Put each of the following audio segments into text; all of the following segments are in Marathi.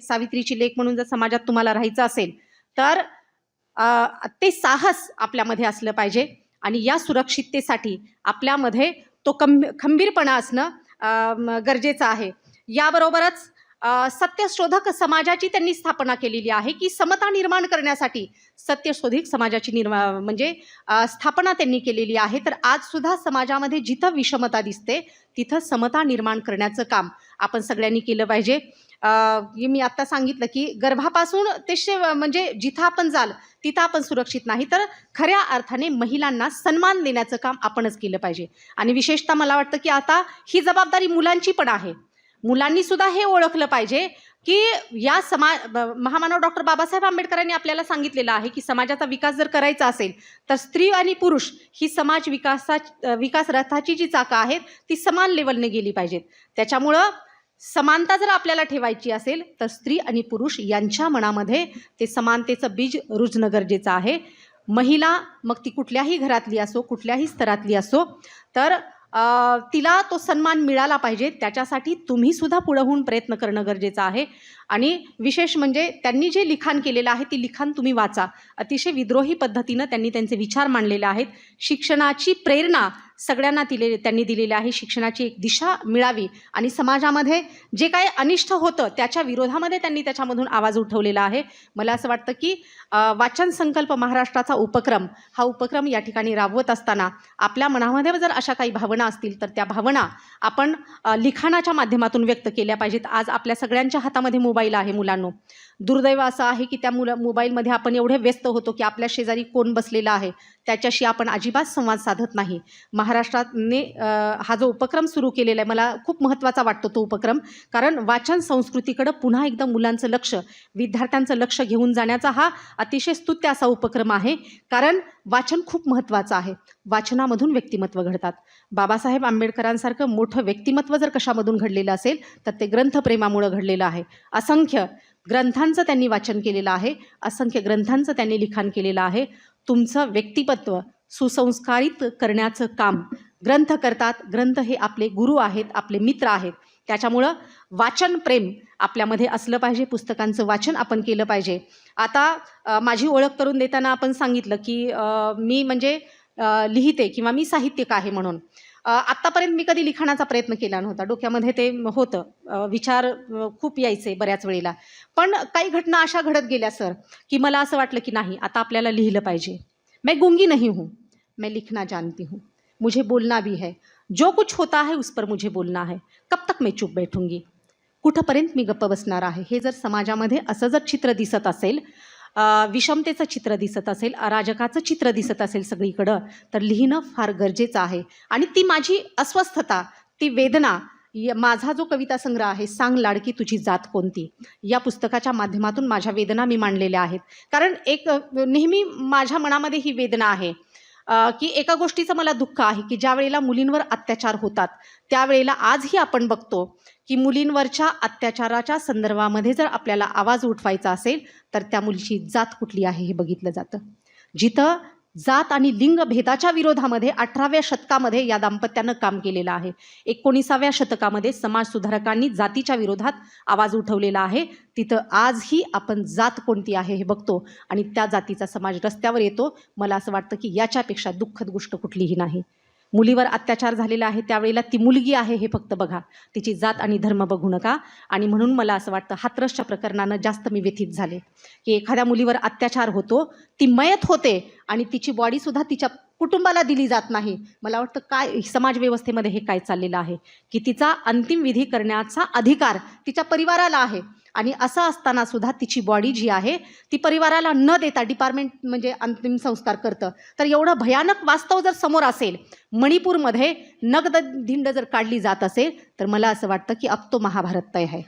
सावित्रीची लेख म्हणून जर समाजात तुम्हाला राहायचं असेल तर ते साहस आपल्यामध्ये असलं पाहिजे आणि या सुरक्षिततेसाठी आपल्यामध्ये तो कं खंबीरपणा असणं गरजेचं आहे. याबरोबरच सत्यशोधक समाजाची त्यांनी स्थापना केलेली आहे की समता निर्माण करण्यासाठी सत्यशोधिक समाजाची निर्मा म्हणजे स्थापना त्यांनी केलेली आहे. तर आजसुद्धा समाजामध्ये जिथं विषमता दिसते तिथं समता निर्माण करण्याचं काम आपण सगळ्यांनी केलं पाहिजे. मी आत्ता सांगितलं की गर्भापासून ते शे म्हणजे जिथं आपण जाल तिथं आपण सुरक्षित नाही. तर खऱ्या अर्थाने महिलांना सन्मान देण्याचं काम आपणच केलं पाहिजे. आणि विशेषतः मला वाटतं की आता ही जबाबदारी मुलांची पण आहे. मुलांनी सुद्धा हे ओळखलं पाहिजे की या समा महामानव डॉक्टर बाबासाहेब आंबेडकरांनी आपल्याला सांगितलेलं आहे की समाजाचा विकास जर करायचा असेल तर स्त्री आणि पुरुष ही समाज विकासा विकास रथाची जी चाकं आहेत ती समान लेवलने गेली पाहिजेत. त्याच्यामुळं समानता जर आपल्याला ठेवायची असेल तर स्त्री आणि पुरुष यांच्या मनामध्ये ते समानतेचं बीज रुजणं गरजेचं आहे. महिला मग ती कुठल्याही घरातली असो कुठल्याही स्तरातली असो तर तिला तो सन्मान मिळाला पाहिजे. त्याच्यासाठी तुम्हीसुद्धा पुढं होऊन प्रयत्न करणं गरजेचं आहे. आणि विशेष म्हणजे त्यांनी जे लिखाण केलेलं आहे ती लिखाण तुम्ही वाचा. अतिशय विद्रोही पद्धतीनं त्यांनी त्यांचे विचार मांडलेले आहेत. शिक्षणाची प्रेरणा सगळ्यांना दिले त्यांनी दिलेली आहे. शिक्षणाची एक दिशा मिळावी आणि समाजामध्ये जे काही अनिष्ट होतं त्याच्या विरोधामध्ये त्यांनी त्याच्यामधून आवाज उठवलेला आहे. मला असं वाटतं की वाचन संकल्प महाराष्ट्राचा उपक्रम हा उपक्रम या ठिकाणी राबवत असताना आपल्या मनामध्ये जर अशा काही भावना असतील तर त्या भावना आपण लिखाणाच्या माध्यमातून व्यक्त केल्या पाहिजेत. आज आपल्या सगळ्यांच्या हातामध्ये मोबाईल आहे मुलांनो. दुर्दैव असं आहे की त्या मुलं मोबाईलमध्ये आपण एवढे व्यस्त होतो की आपल्या शेजारी कोण बसलेला आहे? त्याच्याशी आपण अजिबात संवाद साधत नाही. महाराष्ट्राने हा जो उपक्रम सुरू केलेला आहे मला खूप महत्त्वाचा वाटतो तो उपक्रम. कारण वाचन संस्कृतीकडं पुन्हा एकदा मुलांचं लक्ष विद्यार्थ्यांचं लक्ष घेऊन जाण्याचा हा अतिशय स्तुत्य असा उपक्रम आहे. कारण वाचन खूप महत्त्वाचं आहे. वाचनामधून व्यक्तिमत्व घडतात. बाबासाहेब आंबेडकरांसारखं मोठं व्यक्तिमत्व जर कशामधून घडलेलं असेल तर ते ग्रंथप्रेमामुळं घडलेलं आहे. असंख्य ग्रंथांचं त्यांनी वाचन केलेलं आहे. असंख्य ग्रंथांचं त्यांनी लिखाण केलेलं आहे. तुमचं व्यक्तिमत्व सुसंस्कारित करण्याचं काम. ग्रंथ करतात. ग्रंथ हे आपले गुरु आहेत आपले मित्र आहेत. त्याच्यामुळं वाचन प्रेम आपल्यामध्ये असलं पाहिजे पुस्तकांचं वाचन आपण केलं पाहिजे. आता माझी ओळख करून देताना आपण सांगितलं की मी म्हणजे लिहिते किंवा मी साहित्यिक आहे म्हणून. आत्तापर्यंत मी कधी लिखाणाचा प्रयत्न केला नव्हता. डोक्यामध्ये ते होतं. विचार खूप यायचे बऱ्याच वेळेला. पण काही घटना अशा घडत गेल्या सर की मला असं वाटलं की नाही आता आपल्याला लिहिलं पाहिजे. मैं गुंगी नहीं हूँ. मैं लिखना जानती हूँ. मुझे बोलना भी है. जो कुछ होता है उस पर मुझे बोलना है. कब तक मैं चुप बैठूंगी? कुठंपर्यंत मी गप्प बसणार आहे? हे जर समाजामध्ये असं जर चित्र दिसत असेल विषमतेचं चित्र दिसत असेल अराजकाचं चित्र दिसत असेल सगळीकडं तर लिहिणं फार गरजेचं आहे. आणि ती माझी अस्वस्थता ती वेदना य- माझा जो कविता संग्रह आहे सांग लाडकी तुझी जात कोणती? या पुस्तकाच्या माध्यमातून माझ्या वेदना मी मांडलेल्या आहेत. कारण एक नेहमी माझ्या मनामध्ये ही वेदना आहे की एका गोष्टीचं मला दुःख आहे की ज्या वेळेला मुलींवर अत्याचार होतात त्यावेळेला आजही आपण बघतो की मुलींवरच्या अत्याचाराच्या संदर्भामध्ये जर आपल्याला आवाज उठवायचा असेल तर त्या मुलीची जात कुठली आहे हे बघितलं जातं. जिथं जात आणि लिंग भेदाच्या विरोधामध्ये अठराव्या शतकामध्ये या दाम्पत्यानं काम केलेलं आहे. एकोणीसाव्या शतकामध्ये समाजसुधारकांनी जातीच्या विरोधात आवाज उठवलेला आहे. तिथं आजही आपण जात कोणती आहे हे बघतो आणि त्या जातीचा समाज रस्त्यावर येतो. मला असं वाटतं की याच्यापेक्षा दुःखद गोष्ट कुठलीही नाही. मुलीवर अत्याचार झालेला आहे त्यावेळेला ती मुलगी आहे हे फक्त बघा. तिची जात आणि धर्म बघू नका. आणि म्हणून मला असं वाटतं हातरसच्या प्रकरणानं जास्त मी व्यथित झाले. की एखाद्या मुलीवर अत्याचार होतो ती मयत होते आणि तिची बॉडीसुद्धा तिच्या कुटुंबाला दिली जात नाही. मला वाटतं काय समाज व्यवस्थेमध्ये हे काय चाललेलं आहे? की तिचा अंतिम विधी करण्याचा अधिकार तिच्या परिवाराला आहे. आणि असं असताना सुद्धा तिची बॉडी जी आहे ती परिवाराला न देता डिपार्टमेंट म्हणजे अंतिम संस्कार करतं. तर एवढं भयानक वास्तव जर समोर असेल मणिपूरमध्ये नगद धिंड जर काढली जात असेल तर मला असं वाटतं की अब तो महाभारत तय आहे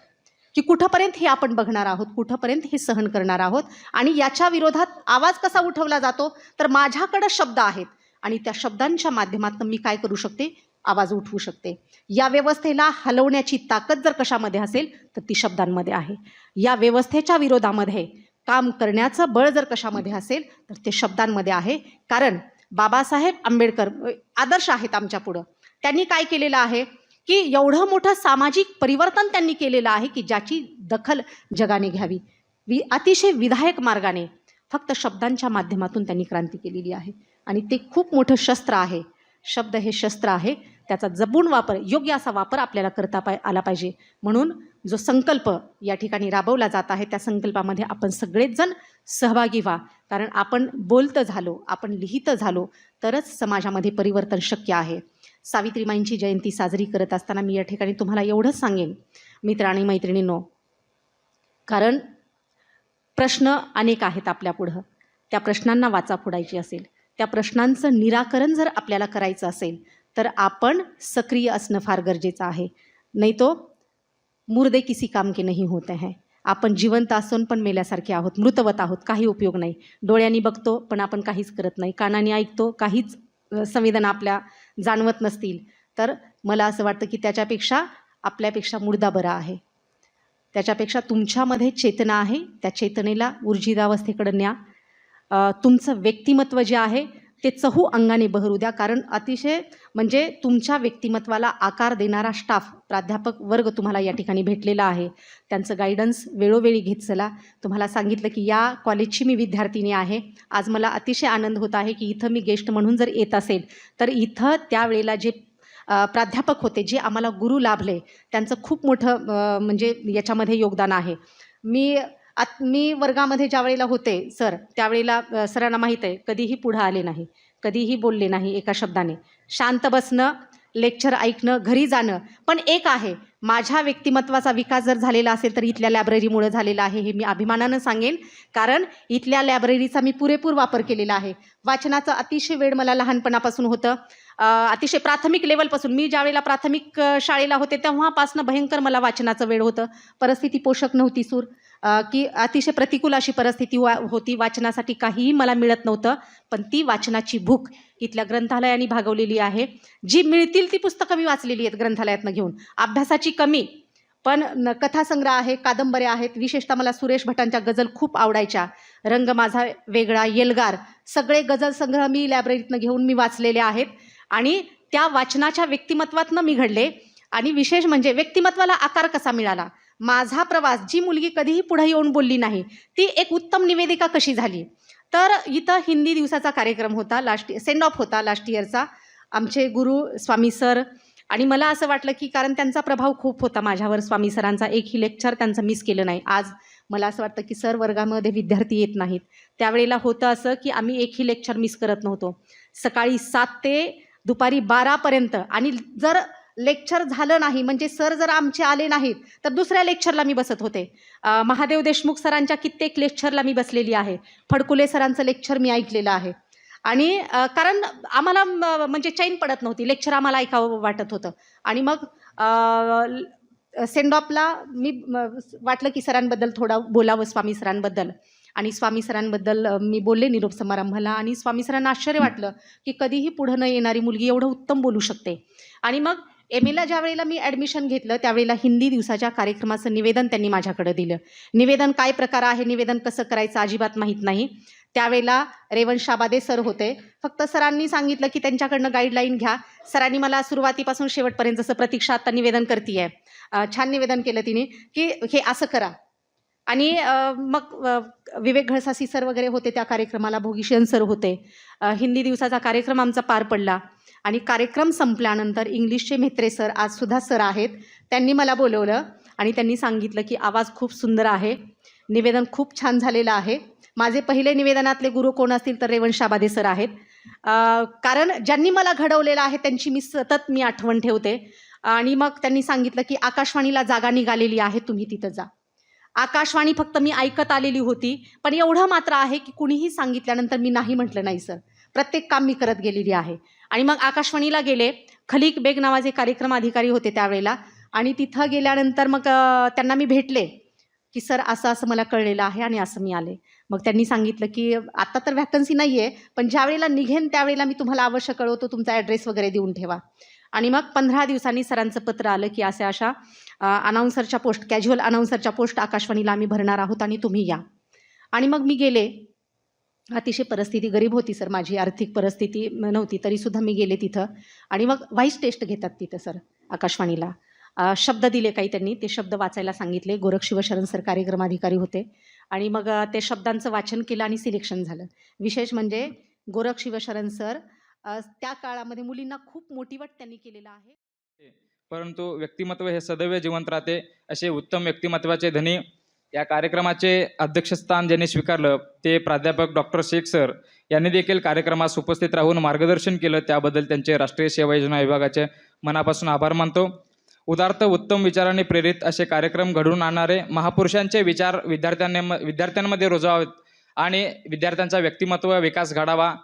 की कुठंपर्यंत हे आपण बघणार आहोत? कुठंपर्यंत हे सहन करणार आहोत? आणि याच्या विरोधात आवाज कसा उठवला जातो? तर माझ्याकडं शब्द आहेत. आणि त्या शब्दांच्या माध्यमातून मी काय करू शकते? आवाज उठवू शकते. या व्यवस्थेला हलवण्याची ताकद जर कशामध्ये असेल तर ती शब्दांमध्ये आहे. या व्यवस्थेच्या विरोधामध्ये काम करण्याचं बळ जर कशामध्ये असेल तर ते शब्दांमध्ये आहे. कारण बाबासाहेब आंबेडकर आदर्श आहेत आमच्या पुढं. त्यांनी काय केलेलं आहे? की एवढं मोठं सामाजिक परिवर्तन त्यांनी केलेलं आहे की ज्याची दखल जगाने घ्यावी. वि अतिशय विधायक मार्गाने फक्त शब्दांच्या माध्यमातून त्यांनी क्रांती केलेली आहे. आणि ते खूप मोठं शस्त्र आहे. शब्द हे शस्त्र आहे. त्याचा जपून वापर योग्य असा वापर आपल्याला करता पाय आला पाहिजे. म्हणून जो संकल्प या ठिकाणी राबवला जात आहे त्या संकल्पामध्ये आपण सगळेच जण सहभागी व्हा. कारण आपण बोलतं झालो आपण लिहितं झालो तरच समाजामध्ये परिवर्तन शक्य आहे. सावित्रीमाईंची जयंती साजरी करत असताना मी या ठिकाणी तुम्हाला एवढंच सांगेन मित्र आणि मैत्रिणींनो. कारण प्रश्न अनेक आहेत आपल्यापुढं त्या प्रश्नांना वाचा फोडायची असेल. त्या प्रश्नांचं निराकरण जर आपल्याला करायचं असेल तर आपण सक्रिय असणं फार गरजेचं आहे. नाही तो मुर्दे किसी काम के नाही होते हैं. आपण जिवंत असून पण मेल्यासारखे आहोत मृतवत आहोत काही उपयोग नाही. डोळ्यांनी बघतो पण आपण काहीच करत नाही. कानाने ऐकतो काहीच संवेदना आपल्या जाणवत नसतील. तर मला असं वाटतं की त्याच्यापेक्षा आपल्यापेक्षा मुर्दा बरा आहे. त्याच्यापेक्षा तुमच्यामध्ये चेतना आहे. त्या चेतनेला ऊर्जितावस्थेकडे न्या. तुमचं व्यक्तिमत्व जे आहे ते चहू अंगाने बहरू द्या. कारण अतिशय म्हणजे तुमच्या व्यक्तिमत्वाला आकार देणारा स्टाफ प्राध्यापक वर्ग तुम्हाला या ठिकाणी भेटलेला आहे. त्यांचं गायडन्स वेळोवेळी घेत चला. तुम्हाला सांगितलं की या कॉलेजची मी विद्यार्थिनी आहे. आज मला अतिशय आनंद होत आहे की इथं मी गेस्ट म्हणून जर येत असेल तर इथं त्यावेळेला जे प्राध्यापक होते जे आम्हाला गुरु लाभले. त्यांचं खूप मोठं म्हणजे याच्यामध्ये योगदान आहे. मी आत मी वर्गामध्ये ज्या वेळेला होते सर त्यावेळेला सरांना माहीत आहे कधीही पुढं आले नाही कधीही बोलले नाही एका शब्दाने. शांत बसणं लेक्चर ऐकणं घरी जाणं पण एक आहे माझ्या व्यक्तिमत्वाचा विकास जर झालेला असेल तर इथल्या लायब्ररीमुळे झालेला आहे हे मी अभिमानानं सांगेन. कारण इथल्या लायब्ररीचा मी पुरेपूर वापर केलेला आहे. वाचनाचं अतिशय वेळ मला लहानपणापासून होतं. अतिशय प्राथमिक लेवलपासून मी ज्यावेळेला प्राथमिक शाळेला होते तेव्हापासनं भयंकर मला वाचनाचं वेळ होतं. परिस्थिती पोषक नव्हती सूर. की अतिशय प्रतिकूल अशी परिस्थिती वा होती. वाचनासाठी काहीही मला मिळत नव्हतं पण ती वाचनाची भूक इथल्या ग्रंथालयाने भागवलेली आहे. जी मिळतील ती पुस्तकं मी वाचलेली आहेत ग्रंथालयातनं घेऊन. अभ्यासाची कमी पण न कथासंग्रह आहे कादंबऱ्या आहेत. विशेषतः मला सुरेश भटांच्या गझल खूप आवडायच्या. रंग माझा वेगळा येलगार. सगळे गझल संग्रह मी लायब्ररीतनं घेऊन मी वाचलेले आहेत. आणि त्या वाचनाच्या व्यक्तिमत्वातनं मी घडले. आणि विशेष म्हणजे व्यक्तिमत्वाला आकार कसा मिळाला? माझा प्रवास जी मुलगी कधीही पुढे येऊन बोलली नाही ती एक उत्तम निवेदिका कशी झाली? तर इथं हिंदी दिवसाचा कार्यक्रम होता लास्ट सेंड ऑफ होता लास्ट इयरचा आमचे गुरु स्वामी सर. आणि मला असं वाटलं की कारण त्यांचा प्रभाव खूप होता माझ्यावर स्वामी सरांचा एकही लेक्चर त्यांचं मिस केलं नाही. आज मला असं वाटतं की सर वर्गामध्ये विद्यार्थी येत नाहीत. त्यावेळेला होतं असं की आम्ही एकही लेक्चर मिस करत नव्हतो. सकाळी सात ते दुपारी बारापर्यंत. आणि जर लेक्चर झालं नाही म्हणजे सर जर आमचे आले नाहीत तर दुसऱ्या लेक्चरला मी बसत होते. महादेव देशमुख सरांच्या कित्येक लेक्चरला मी बसलेली आहे. फडकुले सरांचं लेक्चर मी ऐकलेलं आहे. आणि कारण आम्हाला म्हणजे चैन पडत नव्हती. लेक्चर आम्हाला ऐकावं वाटत होतं. आणि मग सेंड ऑफला मी वाटलं की सरांबद्दल थोडं बोलावं स्वामी सरांबद्दल. आणि स्वामी सरांबद्दल मी बोलले निरोप समारंभाला आणि स्वामी सरांना आश्चर्य वाटलं की कधीही पुढं न येणारी मुलगी एवढं उत्तम बोलू शकते. आणि मग एम एला ज्या वेळेला मी ॲडमिशन घेतलं त्यावेळेला हिंदी दिवसाच्या कार्यक्रमाचं निवेदन त्यांनी माझ्याकडे दिलं. निवेदन काय प्रकार आहे? निवेदन कसं करायचं? अजिबात माहीत नाही. त्यावेळेला रेवण शाबादे सर होते. फक्त सरांनी सांगितलं की त्यांच्याकडनं गाईडलाईन घ्या. सरांनी मला सुरुवातीपासून शेवटपर्यंत जसं प्रतीक्षा आता निवेदन करते आहे छान निवेदन केलं तिने की हे असं करा. आणि मग विवेक घळसासी सर वगैरे होते त्या कार्यक्रमाला भोगीशन सर होते. हिंदी दिवसाचा कार्यक्रम आमचा पार पडला. आणि कार्यक्रम संपल्यानंतर इंग्लिशचे मेत्रे सर आजसुद्धा सर आहेत. त्यांनी मला बोलवलं आणि त्यांनी सांगितलं की आवाज खूप सुंदर आहे. निवेदन खूप छान झालेलं आहे. माझे पहिले निवेदनातले गुरु कोण असतील तर रेवण शाबादे सर आहेत. कारण ज्यांनी मला घडवलेलं आहे त्यांची मी सतत मी आठवण ठेवते. आणि मग त्यांनी सांगितलं की आकाशवाणीला जागा निघालेली आहे तुम्ही तिथं जा. आकाशवाणी फक्त मी ऐकत आलेली होती पण एवढं मात्र आहे की कुणीही सांगितल्यानंतर मी नाही म्हटलं नाही सर. प्रत्येक काम मी करत गेलेली आहे. आणि मग आकाशवाणीला गेले. खलीक बेग नावाचे कार्यक्रम अधिकारी होते त्यावेळेला. आणि तिथं गेल्यानंतर मग त्यांना मी भेटले की सर असं असं मला कळलेलं आहे आणि असं मी आले. मग त्यांनी सांगितलं की आत्ता तर व्हॅकन्सी नाही आहे पण ज्यावेळेला निघेन त्यावेळेला मी तुम्हाला अवश्य कळवतो तुमचा ॲड्रेस वगैरे देऊन ठेवा. आणि मग पंधरा दिवसांनी सरांचं पत्र आलं की अशा अशा अनाऊन्सरच्या पोस्ट कॅज्युअल अनाऊन्सरच्या पोस्ट आकाशवाणीला आम्ही भरणार आहोत आणि तुम्ही या. आणि मग मी गेले. अतिशय परिस्थिती गरीब होती सर माझी आर्थिक परिस्थिती नव्हती तरीसुद्धा मी गेले तिथं. आणि मग व्हाईस टेस्ट घेतात तिथं सर आकाशवाणीला. शब्द दिले काही त्यांनी ते शब्द वाचायला सांगितले. गोरख शिवशरण सर कार्यक्रम अधिकारी होते. आणि मग ते शब्दांचं वाचन केलं आणि सिलेक्शन झालं. विशेष म्हणजे गोरख शिवशरण सर त्या काळामध्ये मुलींना खूप मोटिवेट त्यांनी केलेलं आहे. परंतु व्यक्तिमत्व हे सदैव जिवंत राहते असे उत्तम व्यक्तिमत्वाचे धनी या कार्यक्रमाचे अध्यक्षस्थान ज्यांनी स्वीकारलं ते प्राध्यापक डॉक्टर शेख सर यांनी देखील कार्यक्रमास उपस्थित राहून मार्गदर्शन केलं. त्याबद्दल त्यांचे राष्ट्रीय सेवा योजना विभागाचे मनापासून आभार मानतो. उदार्थ उत्तम विचारांनी प्रेरित असे कार्यक्रम घडवून आणणारे महापुरुषांचे विचार विद्यार्थ्यांनी विद्यार्थ्यांमध्ये रुजवावेत आणि विद्यार्थ्यांचा व्यक्तिमत्व विकास घडावा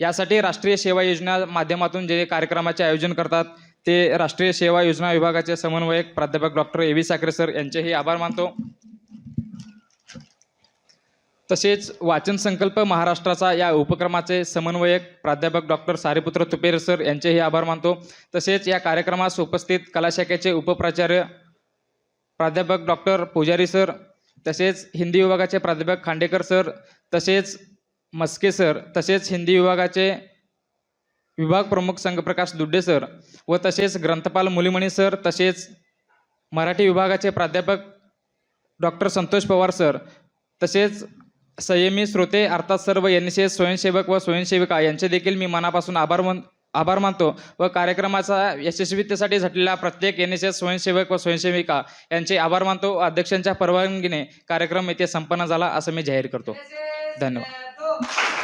यासाठी राष्ट्रीय सेवा योजना माध्यमातून जे कार्यक्रमाचे आयोजन करतात ते राष्ट्रीय सेवा योजना विभागाचे समन्वयक प्राध्यापक doctor A V Sakhare sir यांचेही आभार मानतो. तसेच वाचन संकल्प महाराष्ट्राचा या उपक्रमाचे समन्वयक प्राध्यापक डॉक्टर सारीपुत्र तुपेर सर यांचेही आभार मानतो. तसेच या कार्यक्रमास उपस्थित कलाशाखेचे उपप्राचार्य प्राध्यापक डॉक्टर पुजारी सर तसेच हिंदी विभागाचे प्राध्यापक खांडेकर सर तसेच मस्के सर तसेच हिंदी विभागाचे विभाग प्रमुख संघप्रकाश दुड्डे सर व तसेच ग्रंथपाल मुलिमणी सर तसेच मराठी विभागाचे प्राध्यापक डॉक्टर संतोष पवार सर तसेच संयमी श्रोते अर्थात सर्व एन एस एस स्वयंसेवक व स्वयंसेविका यांचे देखील मी मनापासून आभार मान आभार मानतो व कार्यक्रमाचा यशस्वीतेसाठी झटलेल्या प्रत्येक एन एस एस स्वयंसेवक व स्वयंसेविका यांचे आभार मानतो. अध्यक्षांच्या परवानगीने कार्यक्रम येथे संपन्न झाला असं मी जाहीर करतो. धन्यवाद. Uhul!